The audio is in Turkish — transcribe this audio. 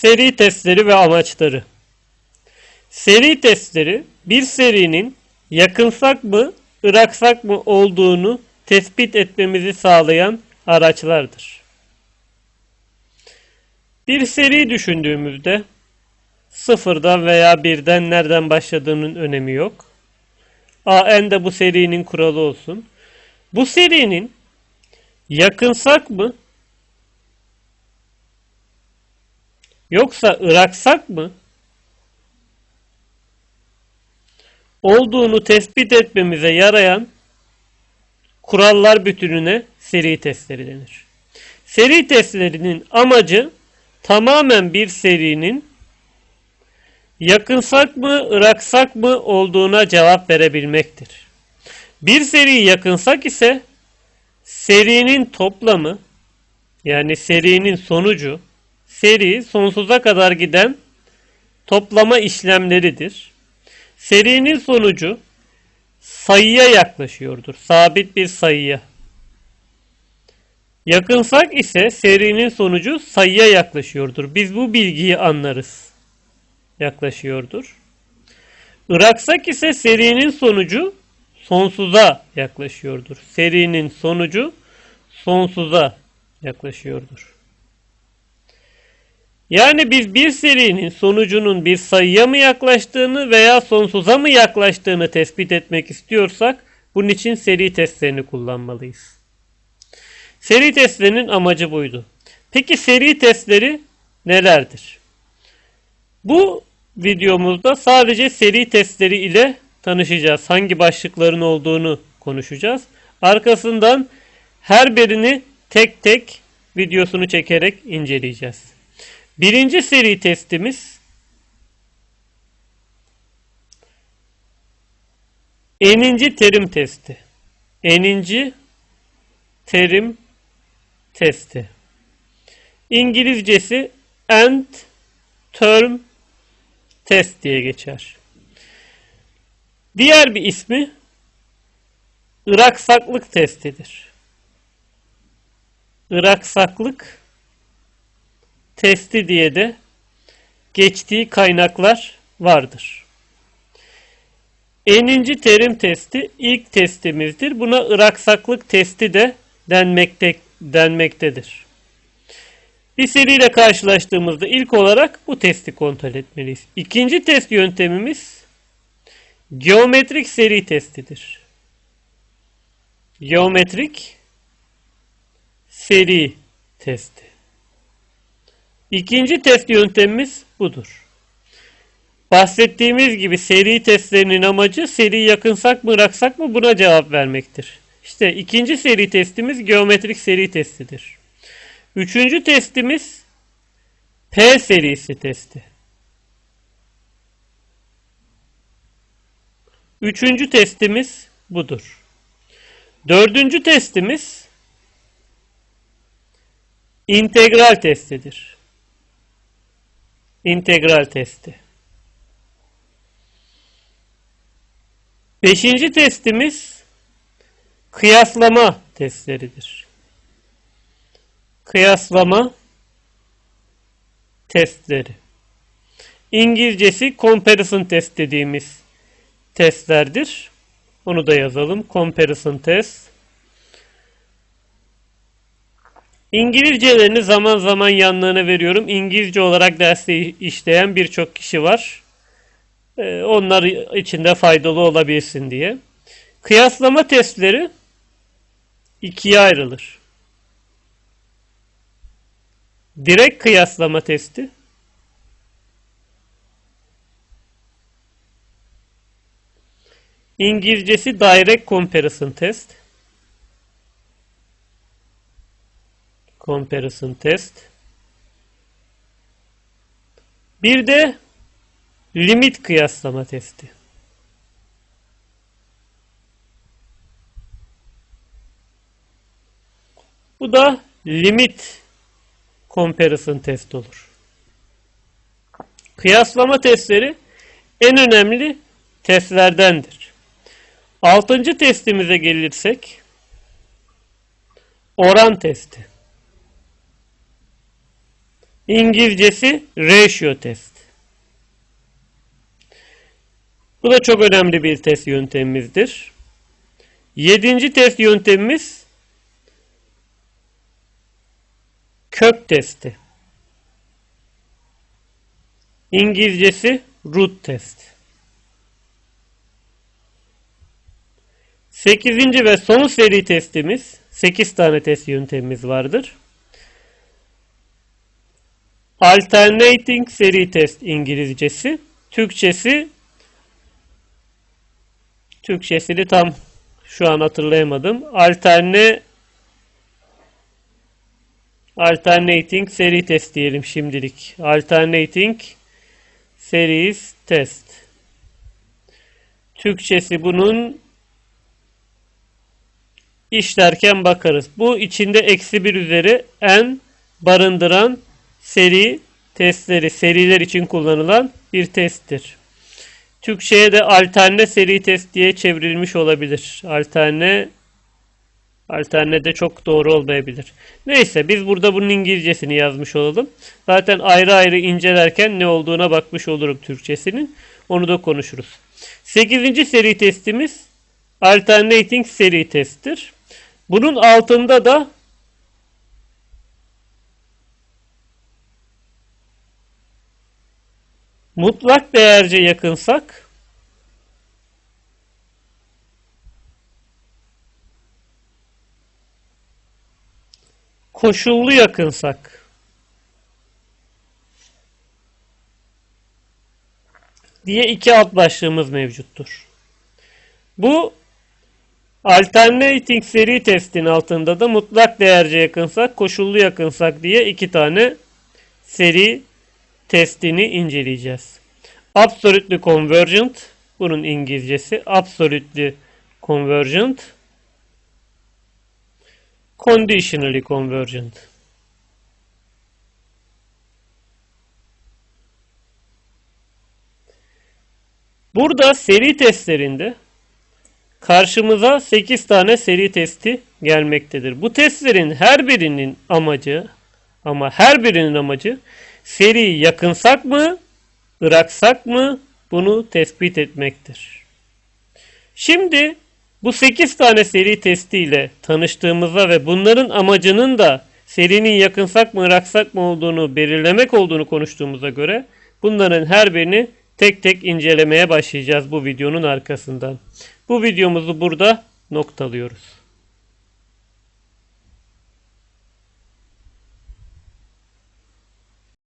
Seri testleri ve amaçları. Seri testleri bir serinin yakınsak mı, ıraksak mı olduğunu tespit etmemizi sağlayan araçlardır. Bir seri düşündüğümüzde sıfırdan veya birden nereden başladığının önemi yok. AN de bu serinin kuralı olsun. Bu serinin yakınsak mı yoksa ıraksak mı olduğunu tespit etmemize yarayan kurallar bütününe seri testleri denir. Seri testlerinin amacı tamamen bir serinin yakınsak mı, ıraksak mı olduğuna cevap verebilmektir. Bir seri yakınsak ise serinin toplamı yani serinin sonucu seri sonsuza kadar giden toplama işlemleridir. Serinin sonucu sayıya yaklaşıyordur. Sabit bir sayıya. Yakınsak ise serinin sonucu sayıya yaklaşıyordur. Biz bu bilgiyi anlarız. Yaklaşıyordur. Iraksak ise serinin sonucu sonsuza yaklaşıyordur. Serinin sonucu sonsuza yaklaşıyordur. Yani biz bir serinin sonucunun bir sayıya mı yaklaştığını veya sonsuza mı yaklaştığını tespit etmek istiyorsak bunun için seri testlerini kullanmalıyız. Seri testlerinin amacı buydu. Peki seri testleri nelerdir? Bu videomuzda sadece seri testleri ile tanışacağız. Hangi başlıkların olduğunu konuşacağız. Arkasından her birini tek tek videosunu çekerek inceleyeceğiz. Birinci seri testimiz eninci terim testi. Eninci terim testi. İngilizcesi end term test diye geçer. Diğer bir ismi Iraksaklık testidir. Iraksaklık testi diye de geçtiği kaynaklar vardır. Eninci terim testi ilk testimizdir. Buna ıraksaklık testi de denmekte, denmektedir. Bir seriyle karşılaştığımızda ilk olarak bu testi kontrol etmeliyiz. İkinci test yöntemimiz geometrik seri testidir. Geometrik seri testi. İkinci test yöntemimiz budur. Bahsettiğimiz gibi seri testlerinin amacı seri yakınsak mı bıraksak mı buna cevap vermektir. İşte ikinci seri testimiz geometrik seri testidir. Üçüncü testimiz P serisi testi. Üçüncü testimiz budur. Dördüncü testimiz integral testidir. İntegral testi. Beşinci testimiz kıyaslama testleridir. Kıyaslama testleri. İngilizcesi comparison test dediğimiz testlerdir. Onu da yazalım. Comparison test. İngilizcelerini zaman zaman yanlarına veriyorum. İngilizce olarak derste işleyen birçok kişi var. Ee, onlar için de faydalı olabilsin diye. Kıyaslama testleri ikiye ayrılır. Direkt kıyaslama testi İngilizcesi Direct Comparison Test Comparison Test Bir de limit kıyaslama testi. Bu da limit comparison test olur. Kıyaslama testleri en önemli testlerdendir. Altıncı testimize gelirsek oran testi. İngilizcesi ratio test. Bu da çok önemli bir test yöntemimizdir. Yedinci test yöntemimiz kök testi. İngilizcesi root test. Sekizinci ve son seri testimiz, sekiz tane test yöntemimiz vardır. Alternating seri test İngilizcesi, Türkçesi Türkçesini tam şu an hatırlayamadım. Alterne Alternating seri test diyelim şimdilik. Alternating series test. Türkçesi bunun işlerken bakarız. Bu içinde eksi bir üzeri n barındıran seri testleri, seriler için kullanılan bir testtir. Türkçe'ye de alterne seri test diye çevrilmiş olabilir. Alterne alterne de çok doğru olmayabilir. Neyse biz burada bunun İngilizcesini yazmış olalım. Zaten ayrı ayrı incelerken ne olduğuna bakmış olurum Türkçesinin. Onu da konuşuruz. 8. seri testimiz alternating seri testtir. Bunun altında da mutlak değerce yakınsak koşullu yakınsak diye iki alt başlığımız mevcuttur. Bu alternating seri testin altında da mutlak değerce yakınsak, koşullu yakınsak diye iki tane seri testini inceleyeceğiz. Absolutely convergent bunun İngilizcesi absolutely convergent conditionally convergent. Burada seri testlerinde karşımıza 8 tane seri testi gelmektedir. Bu testlerin her birinin amacı ama her birinin amacı seri yakınsak mı, bıraksak mı bunu tespit etmektir. Şimdi bu 8 tane seri testiyle tanıştığımızda ve bunların amacının da serinin yakınsak mı, bıraksak mı olduğunu belirlemek olduğunu konuştuğumuza göre bunların her birini tek tek incelemeye başlayacağız bu videonun arkasından. Bu videomuzu burada noktalıyoruz.